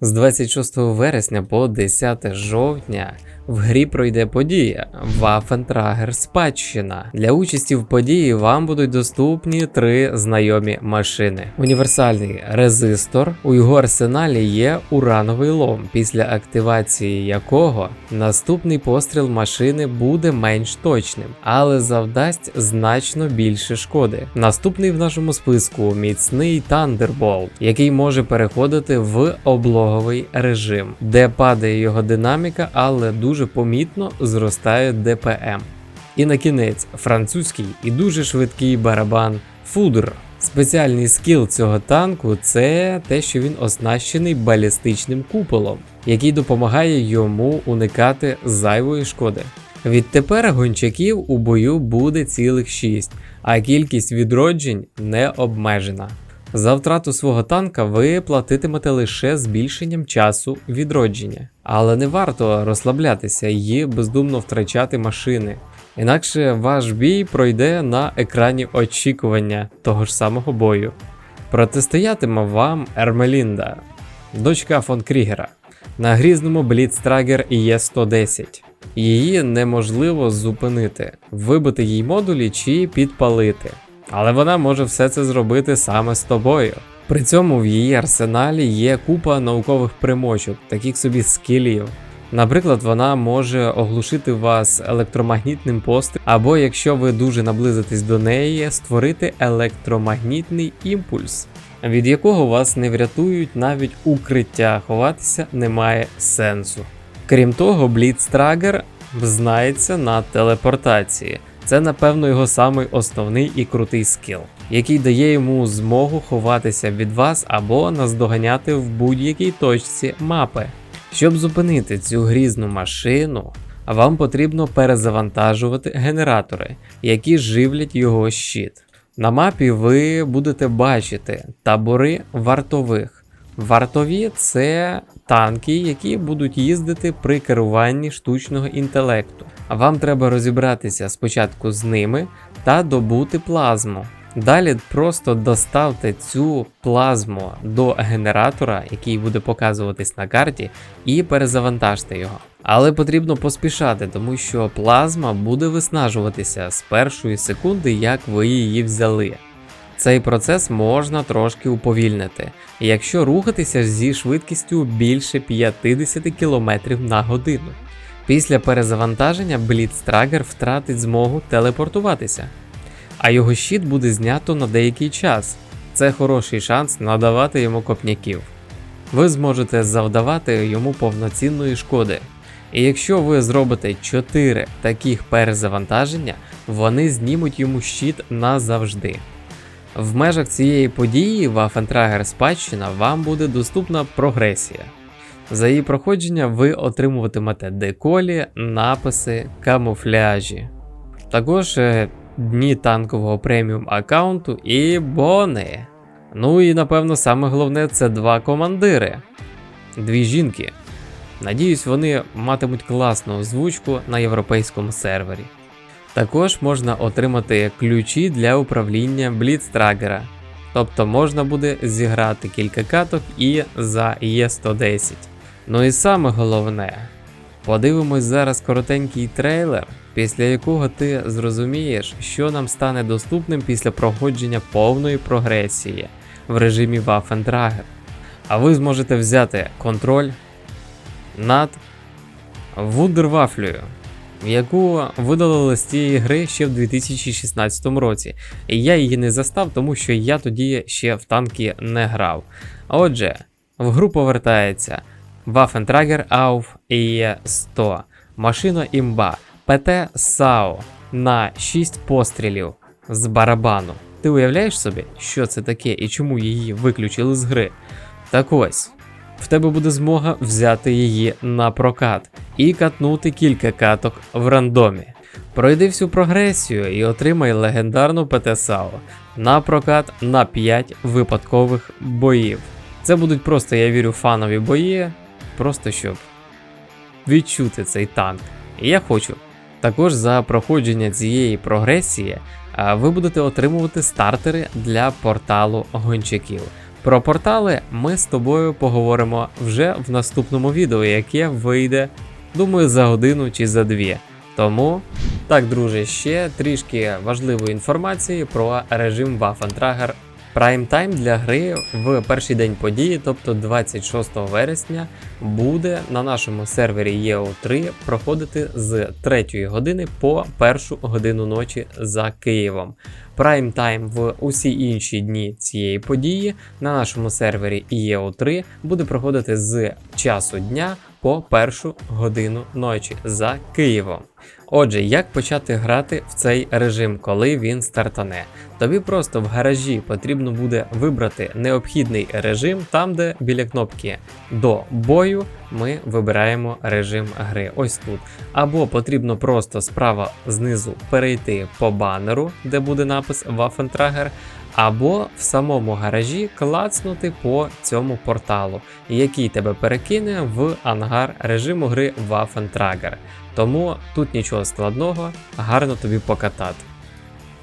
З 26 вересня по 10 жовтня в грі пройде подія Waffentrager Спадщина. Для участі в події вам будуть доступні три знайомі машини. Універсальний резистор. У його арсеналі є урановий лом, після активації якого наступний постріл машини буде менш точним, але завдасть значно більше шкоди. Наступний в нашому списку міцний Thunderbolt, який може переходити в облоговий режим, де падає його динаміка, але дуже помітно зростає ДПМ. І на кінець французький і дуже швидкий барабан Фудр. Спеціальний скіл цього танку це те, що він оснащений балістичним куполом, який допомагає йому уникати зайвої шкоди. Відтепер гончаків у бою буде цілих 6, а кількість відроджень не обмежена. За втрату свого танка ви платитимете лише збільшенням часу відродження, але не варто розслаблятися і бездумно втрачати машини. Інакше ваш бій пройде на екрані очікування того ж самого бою. Протистоятиме вам Ермелінда, дочка фон Крігера, на грізному Бліцтрагер Є110. Її неможливо зупинити, вибити їй модулі чи підпалити. Але вона може все це зробити саме з тобою. При цьому в її арсеналі є купа наукових примочок, таких собі скілів. Наприклад, вона може оглушити вас електромагнітним пострілом, або якщо ви дуже наблизитесь до неї, створити електромагнітний імпульс, від якого вас не врятують навіть укриття, ховатися немає сенсу. Крім того, Бліцтрагер знається на телепортації. Це, напевно, його самий основний і крутий скіл, який дає йому змогу ховатися від вас або наздоганяти в будь-якій точці мапи. Щоб зупинити цю грізну машину, вам потрібно перезавантажувати генератори, які живлять його щит. На мапі ви будете бачити табори вартових. Вартові це танки, які будуть їздити при керуванні штучного інтелекту. Вам треба розібратися спочатку з ними та добути плазму. Далі просто доставте цю плазму до генератора, який буде показуватись на карті, і перезавантажте його. Але потрібно поспішати, тому що плазма буде виснажуватися з першої секунди, як ви її взяли. Цей процес можна трошки уповільнити, якщо рухатися зі швидкістю більше 50 км на годину. Після перезавантаження Бліцтрагер втратить змогу телепортуватися, а його щит буде знято на деякий час. Це хороший шанс надавати йому копняків. Ви зможете завдавати йому повноцінної шкоди. І якщо ви зробите 4 таких перезавантаження, вони знімуть йому щит назавжди. В межах цієї події Waffentrager спадщина вам буде доступна прогресія. За її проходження ви отримуватимете деколі, написи, камуфляжі. Також е, дні танкового преміум аккаунту і бони. Ну і напевно саме головне це два командири, дві жінки. Надіюсь, вони матимуть класну озвучку на європейському сервері. Також можна отримати ключі для управління Бліцтрагера. Тобто можна буде зіграти кілька каток і за Є110. Ну і саме головне, подивимось зараз коротенький трейлер, після якого ти зрозумієш, що нам стане доступним після проходження повної прогресії в режимі Waffentrager. А ви зможете взяти контроль над Вундервафлею, яку видалили з цієї гри ще в 2016 році. І я її не застав, тому що я тоді ще в танки не грав. Отже, в гру повертається Waffentrager Auf E100, машина імба, ПТ САУ на 6 пострілів з барабану. Ти уявляєш собі, що це таке і чому її виключили з гри? Так ось, в тебе буде змога взяти її на прокат і катнути кілька каток в рандомі. Пройди всю прогресію і отримай легендарну ПТ-САУ на прокат на 5 випадкових боїв. Це будуть просто, я вірю, фанові бої, просто щоб відчути цей танк. І я хочу. Також за проходження цієї прогресії ви будете отримувати стартери для порталу гончаків. Про портали ми з тобою поговоримо вже в наступному відео, яке вийде, думаю, за годину чи за дві. Тому, так, друже, ще трішки важливої інформації про режим Waffentrager Prime Time для гри в перший день події, тобто 26 вересня, буде на нашому сервері EO3 проходити з 3 години по 1 годину ночі за Києвом. Prime Time в усі інші дні цієї події на нашому сервері EO3 буде проходити з часу дня по першу годину ночі за Києвом. Отже, як почати грати в цей режим, коли він стартане? Тобі просто в гаражі потрібно буде вибрати необхідний режим, там, де біля кнопки до бою ми вибираємо режим гри. Ось тут. Або потрібно просто справа знизу перейти по банеру, де буде напис Waffentrager, або в самому гаражі клацнути по цьому порталу, який тебе перекине в ангар режиму гри Waffentrager. Тому тут нічого складного, гарно тобі покатати.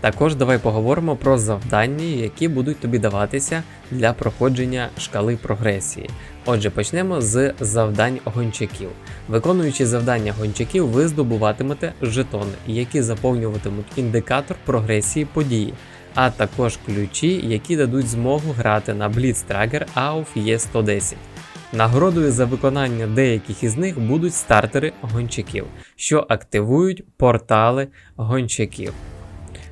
Також давай поговоримо про завдання, які будуть тобі даватися для проходження шкали прогресії. Отже, почнемо з завдань гончаків. Виконуючи завдання гончаків, ви здобуватимете жетони, які заповнюватимуть індикатор прогресії події, а також ключі, які дадуть змогу грати на Blitztrager AUF E110. Нагородою за виконання деяких із них будуть стартери гончаків, що активують портали гончаків.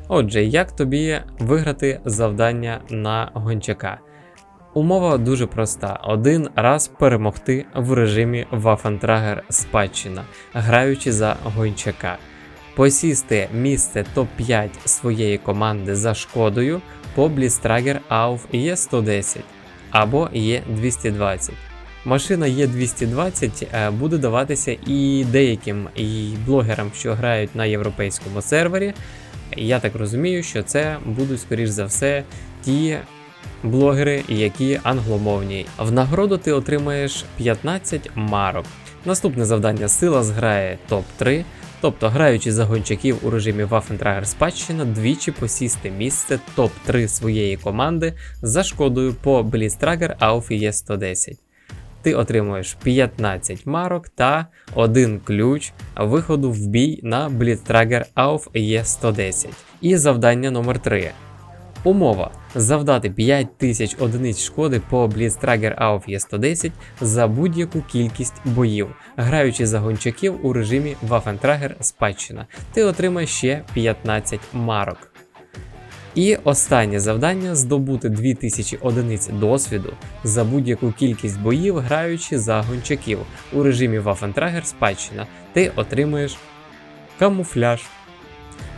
Отже, як тобі виграти завдання на гончака? Умова дуже проста: один раз перемогти в режимі Waffentrager спадщина, граючи за гончака, посісти місце топ-5 своєї команди за шкодою по Blitztrager AUF E110 або E220. Машина Е220 е, буде даватися і деяким і блогерам, що грають на європейському сервері. Я так розумію, що це будуть, скоріш за все, ті блогери, які англомовні. В нагороду ти отримаєш 15 марок. Наступне завдання сила зграє топ-3. Тобто, граючи за гончаків у режимі Waffentrager спадщина, двічі посісти місце топ-3 своєї команди за шкодою по Blitztrager AUF E110 ти отримуєш 15 марок та один ключ виходу в бій на Blitztrager AUF E110. І завдання номер 3 Умова завдати 5000 одиниць шкоди по Blitztrager AUF E110 за будь-яку кількість боїв, граючи за гончаків у режимі Waffentrager спадщина. Ти отримаєш ще 15 марок. І останнє завдання здобути 2000 одиниць досвіду за будь-яку кількість боїв, граючи за гончаків у режимі Waffentrager спадщина, ти отримуєш камуфляж.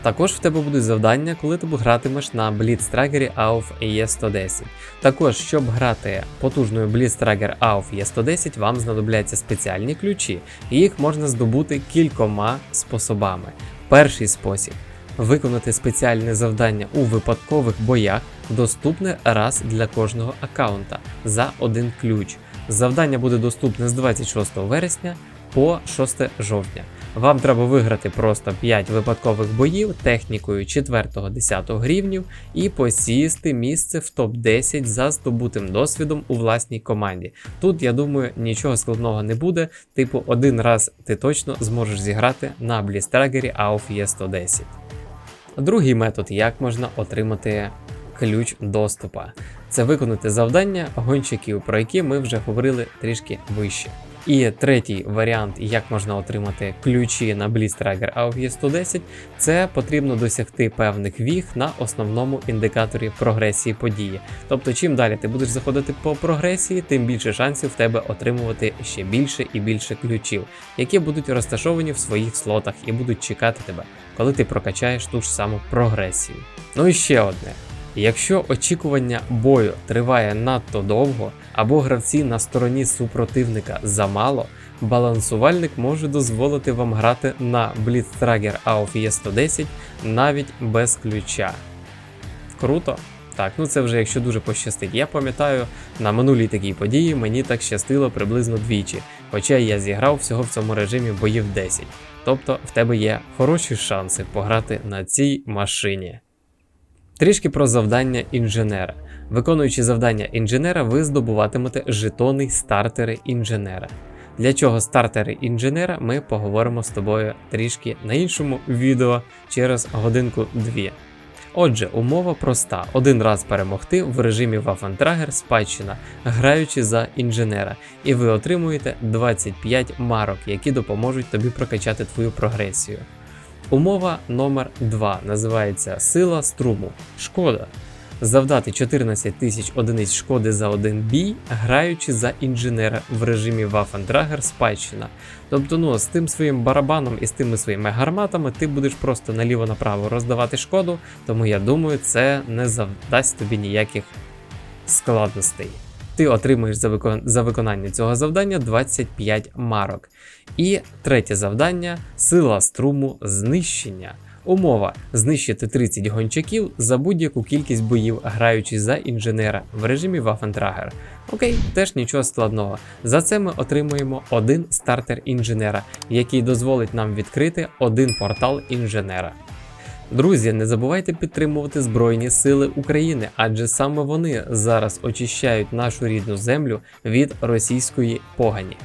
Також в тебе будуть завдання, коли ти гратимеш на Blitztrager AUF E110. Також, щоб грати потужною Blitztrager AUF E110, вам знадобляться спеціальні ключі, і їх можна здобути кількома способами. Перший спосіб виконати спеціальне завдання у випадкових боях доступне раз для кожного аккаунта за один ключ. Завдання буде доступне з 26 вересня по 6 жовтня. Вам треба виграти просто 5 випадкових боїв технікою 4-10 рівнів і посісти місце в топ-10 за здобутим досвідом у власній команді. Тут, я думаю, нічого складного не буде. Типу, один раз ти точно зможеш зіграти на блістрагері AUF E110. Другий метод, як можна отримати ключ доступа, це виконати завдання гонщиків, про які ми вже говорили трішки вище. І третій варіант, як можна отримати ключі на Blitztrager AUG 110, це потрібно досягти певних віг на основному індикаторі прогресії події. Тобто, чим далі ти будеш заходити по прогресії, тим більше шансів в тебе отримувати ще більше і більше ключів, які будуть розташовані в своїх слотах і будуть чекати тебе, коли ти прокачаєш ту ж саму прогресію. Ну і ще одне. Якщо очікування бою триває надто довго, або гравці на стороні супротивника замало, балансувальник може дозволити вам грати на Blitztrager AUF E110 навіть без ключа. Круто? Так, ну це вже якщо дуже пощастить. Я пам'ятаю, на минулій такій події мені так щастило приблизно двічі, хоча я зіграв всього в цьому режимі боїв 10. Тобто в тебе є хороші шанси пограти на цій машині. Трішки про завдання інженера. Виконуючи завдання інженера, ви здобуватимете жетони стартери інженера. Для чого стартери інженера, ми поговоримо з тобою трішки на іншому відео через годинку-дві. Отже, умова проста: один раз перемогти в режимі Waffentrager спадщина, граючи за інженера, і ви отримуєте 25 марок, які допоможуть тобі прокачати твою прогресію. Умова номер 2 називається Сила струму. Шкода. Завдати 14 тисяч одиниць шкоди за один бій, граючи за інженера в режимі Waffentrager спадщина. Тобто, ну, з тим своїм барабаном і з тими своїми гарматами ти будеш просто наліво-направо роздавати шкоду, тому я думаю, це не завдасть тобі ніяких складностей. Ти отримаєш за, викон... за виконання цього завдання 25 марок. І третє завдання сила струму знищення. Умова знищити 30 гончаків за будь-яку кількість боїв, граючи за інженера в режимі Waffentrager. Окей, теж нічого складного. За це ми отримуємо один стартер інженера, який дозволить нам відкрити один портал інженера. Друзі, не забувайте підтримувати Збройні Сили України, адже саме вони зараз очищають нашу рідну землю від російської погані.